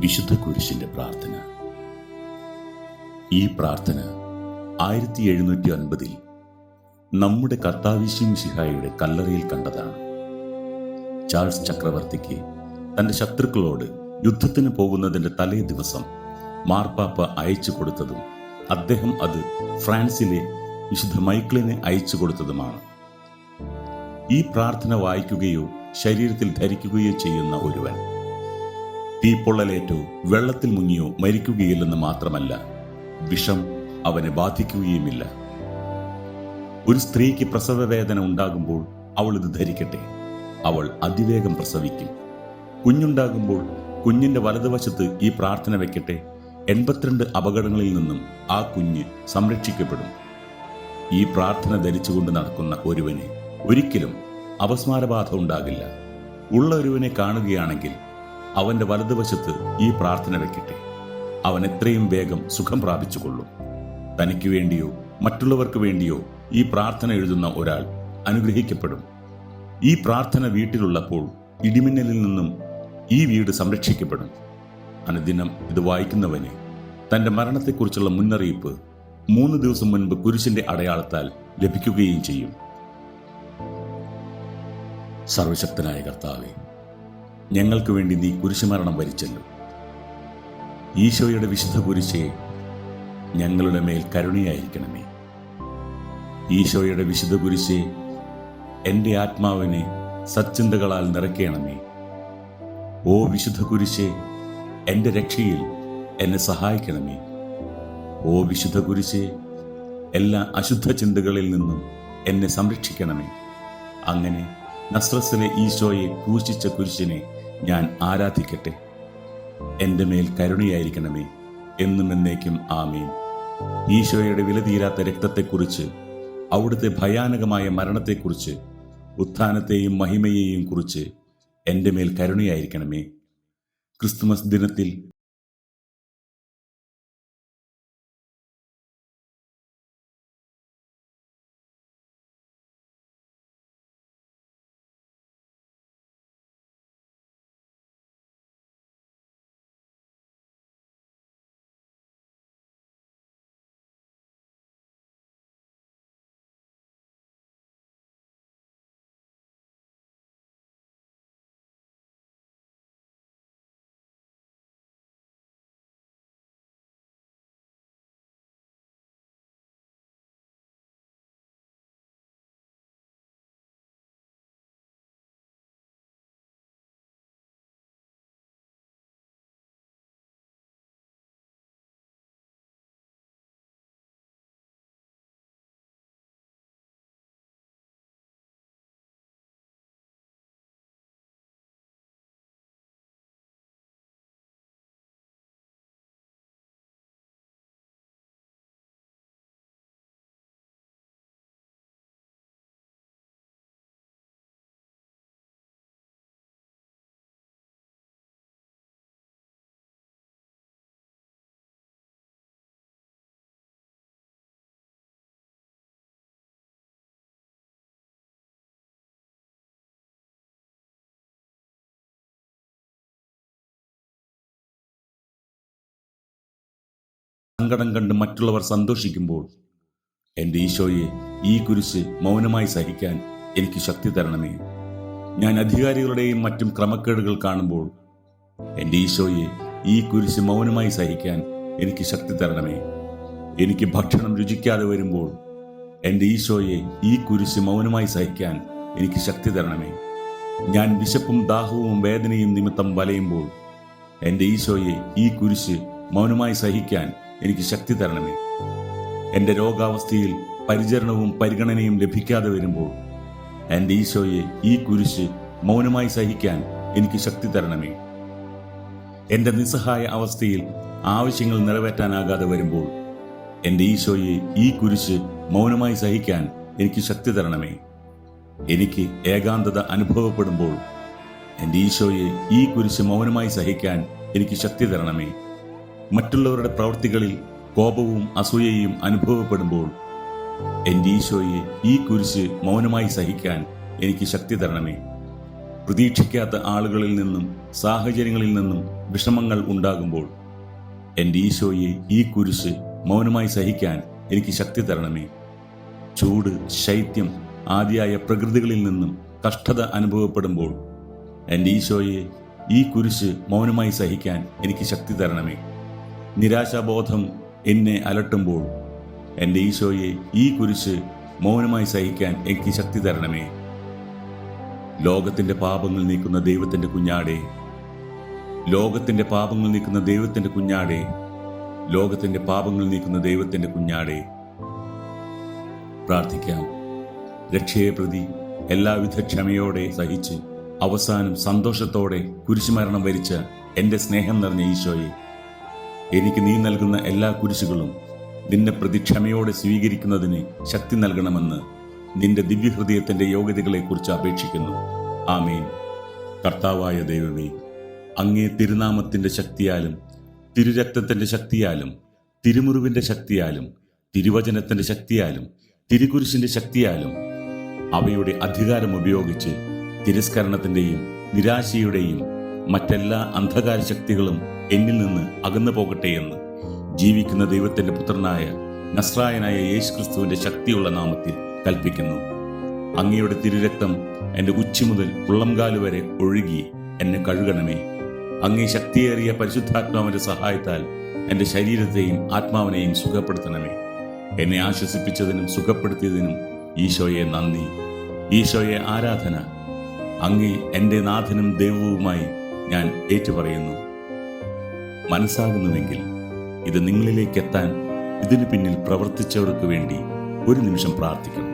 വിശുദ്ധ കുരിശിന്റെ പ്രാർത്ഥന. ഈ പ്രാർത്ഥന ആയിരത്തി എഴുന്നൂറ്റി അൻപതിൽ നമ്മുടെ കർത്താവിശ്യം ശിഹായുടെ കല്ലറയിൽ കണ്ടതാണ്. ചാൾസ് ചക്രവർത്തിക്ക് തന്റെ ശത്രുക്കളോട് യുദ്ധത്തിന് പോകുന്നതിന്റെ തലേ ദിവസം മാർപ്പാപ്പ അയച്ചു കൊടുത്തതും അദ്ദേഹം അത് ഫ്രാൻസിലെ വിശുദ്ധ മൈക്കിളിന് അയച്ചു കൊടുത്തതുമാണ്. ഈ പ്രാർത്ഥന വായിക്കുകയോ ശരീരത്തിൽ ധരിക്കുകയോ ചെയ്യുന്ന ഒരുവൻ തീപ്പൊള്ളലേറ്റോ വെള്ളത്തിൽ മുങ്ങിയോ മരിക്കുകയില്ലെന്ന് മാത്രമല്ല വിഷം അവനെ ബാധിക്കുകയുമില്ല. ഒരു സ്ത്രീക്ക് പ്രസവവേദന ഉണ്ടാകുമ്പോൾ അവൾ ഇത് ധരിക്കട്ടെ. അവൾ അതിവേഗം പ്രസവിക്കും. കുഞ്ഞുണ്ടാകുമ്പോൾ കുഞ്ഞിന്റെ വലതുവശത്ത് ഈ പ്രാർത്ഥന വെക്കട്ടെ. എൺപത്തിരണ്ട് അപകടങ്ങളിൽ നിന്നും ആ കുഞ്ഞ് സംരക്ഷിക്കപ്പെടും. ഈ പ്രാർത്ഥന ധരിച്ചുകൊണ്ട് നടക്കുന്ന ഒരുവന് ഒരിക്കലും അപസ്മാരബാധ ഉണ്ടാകില്ല. ഉള്ള ഒരുവനെ കാണുകയാണെങ്കിൽ അവന്റെ വലതുവശത്ത് ഈ പ്രാർത്ഥന വെക്കട്ടെ. അവൻ എത്രയും വേഗം സുഖം പ്രാപിച്ചുകൊള്ളും. തനിക്ക് വേണ്ടിയോ മറ്റുള്ളവർക്ക് വേണ്ടിയോ ഈ പ്രാർത്ഥന എഴുതുന്ന ഒരാൾ അനുഗ്രഹിക്കപ്പെടും. ഈ പ്രാർത്ഥന വീട്ടിലുള്ളപ്പോൾ ഇടിമിന്നലിൽ നിന്നും ഈ വീട് സംരക്ഷിക്കപ്പെടും. അനുദിനം ഇത് വായിക്കുന്നവന് തന്റെ മരണത്തെക്കുറിച്ചുള്ള മുന്നറിയിപ്പ് മൂന്ന് ദിവസം മുൻപ് കുരിശിന്റെ അടയാളത്താൽ ലഭിക്കുകയും ചെയ്യും. സർവശക്തനായ കർത്താവെ ഞങ്ങൾക്ക് വേണ്ടി നീ കുരിശുമരണം വരിച്ചല്ലോ. ഈശോയുടെ വിശുദ്ധ കുരിശേ ഞങ്ങളുടെ മേൽ കരുണയായിരിക്കണമേ. ഈശോയുടെ വിശുദ്ധ കുരിശേ എന്റെ ആത്മാവിനെ സച്ചിന്തകളാൽ നിറയ്ക്കണമേ. ഓ വിശുദ്ധ കുരിശേ എന്റെ രക്ഷയിൽ എന്നെ സഹായിക്കണമേ. ഓ വിശുദ്ധ കുരിശേ എല്ലാ അശുദ്ധ ചിന്തകളിൽ നിന്നും എന്നെ സംരക്ഷിക്കണമേ. അങ്ങനെ നസ്രസിലെ ഈശോയെ കൂശിച്ച കുരിശിനെ ഞാൻ ആരാധിക്കട്ടെ. എന്റെ മേൽ കരുണയായിരിക്കണമേ എന്നും എന്നേക്കും ആമീൻ. ഈശോയുടെ വിലതീരാത്ത രക്തത്തെക്കുറിച്ച് അവിടുത്തെ ഭയാനകമായ മരണത്തെക്കുറിച്ച് ഉത്ഥാനത്തെയും മഹിമയെയും കുറിച്ച് എന്റെ മേൽ കരുണയായിരിക്കണമേ. ക്രിസ്തുമസ് ദിനത്തിൽ സങ്കടം കണ്ട് മറ്റുള്ളവർ സന്തോഷിക്കുമ്പോൾ എന്റെ ഈശോയെ ഈ കുരിശ് മൗനമായി സഹിക്കാൻ എനിക്ക് ശക്തി തരണമേ. ഞാൻ അധികാരികളുടെയും മറ്റും ക്രമക്കേടുകൾ കാണുമ്പോൾ എന്റെ ഈശോയെ ഈ കുരിശ് മൗനമായി സഹിക്കാൻ എനിക്ക് ശക്തി തരണമേ. എനിക്ക് ഭക്ഷണം രുചിക്കാതെ വരുമ്പോൾ എന്റെ ഈശോയെ ഈ കുരിശ് മൗനമായി സഹിക്കാൻ എനിക്ക് ശക്തി തരണമേ. ഞാൻ വിശപ്പും ദാഹവും വേദനയും നിമിത്തം വലയുമ്പോൾ എന്റെ ഈശോയെ ഈ കുരിശ് മൗനമായി സഹിക്കാൻ എനിക്ക് ശക്തി തരണമേ. എന്റെ രോഗാവസ്ഥയിൽ പരിചരണവും പരിഗണനയും ലഭിക്കാതെ വരുമ്പോൾ എന്റെ ഈശോയെ ഈ കുരിശ് മൗനമായി സഹിക്കാൻ എനിക്ക് ശക്തി തരണമേ. എന്റെ നിസ്സഹായ അവസ്ഥയിൽ ആവശ്യങ്ങൾ നിറവേറ്റാനാകാതെ വരുമ്പോൾ എന്റെ ഈശോയെ ഈ കുരിശ് മൗനമായി സഹിക്കാൻ എനിക്ക് ശക്തി തരണമേ. എനിക്ക് ഏകാന്തത അനുഭവപ്പെടുമ്പോൾ എന്റെ ഈശോയെ ഈ കുരിശ് മൗനമായി സഹിക്കാൻ എനിക്ക് ശക്തി തരണമേ. മറ്റുള്ളവരുടെ പ്രവൃത്തികളിൽ കോപവും അസൂയയും അനുഭവപ്പെടുമ്പോൾ എന്റെ ഈശോയെ ഈ കുരിശ് മൗനമായി സഹിക്കാൻ എനിക്ക് ശക്തി തരണമേ. പ്രതീക്ഷിക്കാത്ത ആളുകളിൽ നിന്നും സാഹചര്യങ്ങളിൽ നിന്നും വിഷമങ്ങൾ ഉണ്ടാകുമ്പോൾ എന്റെ ഈശോയെ ഈ കുരിശ് മൗനമായി സഹിക്കാൻ എനിക്ക് ശക്തി തരണമേ. ചൂട് ശൈത്യം ആദിയായ പ്രകൃതികളിൽ നിന്നും കഷ്ടത അനുഭവപ്പെടുമ്പോൾ എന്റെ ഈശോയെ ഈ കുരിശ് മൗനമായി സഹിക്കാൻ എനിക്ക് ശക്തി തരണമേ. നിരാശാബോധം എന്നെ അലട്ടുമ്പോൾ എന്റെ ഈശോയെ ഈ കുരിശ് മൗനമായി സഹിക്കാൻ എനിക്ക് ശക്തി തരണമേ. ലോകത്തിന്റെ പാപങ്ങൾ നീക്കുന്ന ദൈവത്തിന്റെ കുഞ്ഞാടെ. ലോകത്തിന്റെ പാപങ്ങൾ നീക്കുന്ന ദൈവത്തിന്റെ കുഞ്ഞാടെ. ലോകത്തിന്റെ പാപങ്ങൾ നീക്കുന്ന ദൈവത്തിന്റെ കുഞ്ഞാടെ. പ്രാർത്ഥിക്കാം. രക്ഷയെ പ്രതി എല്ലാവിധ ക്ഷമയോടെ സഹിച്ച് അവസാനം സന്തോഷത്തോടെ കുരിശുമരണം വരിച്ച എന്റെ സ്നേഹം നിറഞ്ഞ ഈശോയെ എനിക്ക് നീ നൽകുന്ന എല്ലാ കുരിശുകളും നിന്റെ പ്രതിക്ഷമയോടെ സ്വീകരിക്കുന്നതിന് ശക്തി നൽകണമെന്ന് നിന്റെ ദിവ്യഹൃദയത്തിന്റെ യോഗ്യതകളെക്കുറിച്ച് അപേക്ഷിക്കുന്നു. ആമേൻ. കർത്താവായ ദൈവമേ അങ്ങേ തിരുനാമത്തിന്റെ ശക്തിയാലും തിരുരക്തത്തിന്റെ ശക്തിയാലും തിരുമുറിവിന്റെ ശക്തിയാലും തിരുവചനത്തിന്റെ ശക്തിയാലും തിരുകുരിശിന്റെ ശക്തിയാലും അവയുടെ അധികാരം ഉപയോഗിച്ച് തിരസ്കരണത്തിന്റെയും നിരാശയുടെയും മറ്റെല്ലാ അന്ധകാര ശക്തികളും എന്നിൽ നിന്ന് അകന്നു പോകട്ടെ എന്ന് ജീവിക്കുന്ന ദൈവത്തിന്റെ പുത്രനായ നസ്രായനായ യേശു ക്രിസ്തുവിന്റെ ശക്തിയുള്ള നാമത്തിൽ കൽപ്പിക്കുന്നു. അങ്ങയുടെ തിരുരക്തം എന്റെ ഉച്ചി മുതൽ ഉള്ളംകാൽ വരെ ഒഴുകി എന്നെ കഴുകണമേ. അങ്ങേ ശക്തിയേറിയ പരിശുദ്ധാത്മാവിന്റെ സഹായത്താൽ എന്റെ ശരീരത്തെയും ആത്മാവിനെയും സുഖപ്പെടുത്തണമേ. എന്നെ ആശ്വസിപ്പിച്ചതിനും സുഖപ്പെടുത്തിയതിനും ഈശോയെ നന്ദി. ഈശോയെ ആരാധന. അങ്ങേ എന്റെ നാഥനും ദൈവവുമായി ഞാൻ ഏറ്റുപറയുന്നു. മനസ്സാകുന്നുവെങ്കിൽ ഇത് നിങ്ങളിലേക്ക് എത്താൻ ഇതിനു പിന്നിൽ പ്രവർത്തിച്ചവർക്ക് വേണ്ടി ഒരു നിമിഷം പ്രാർത്ഥിക്കണം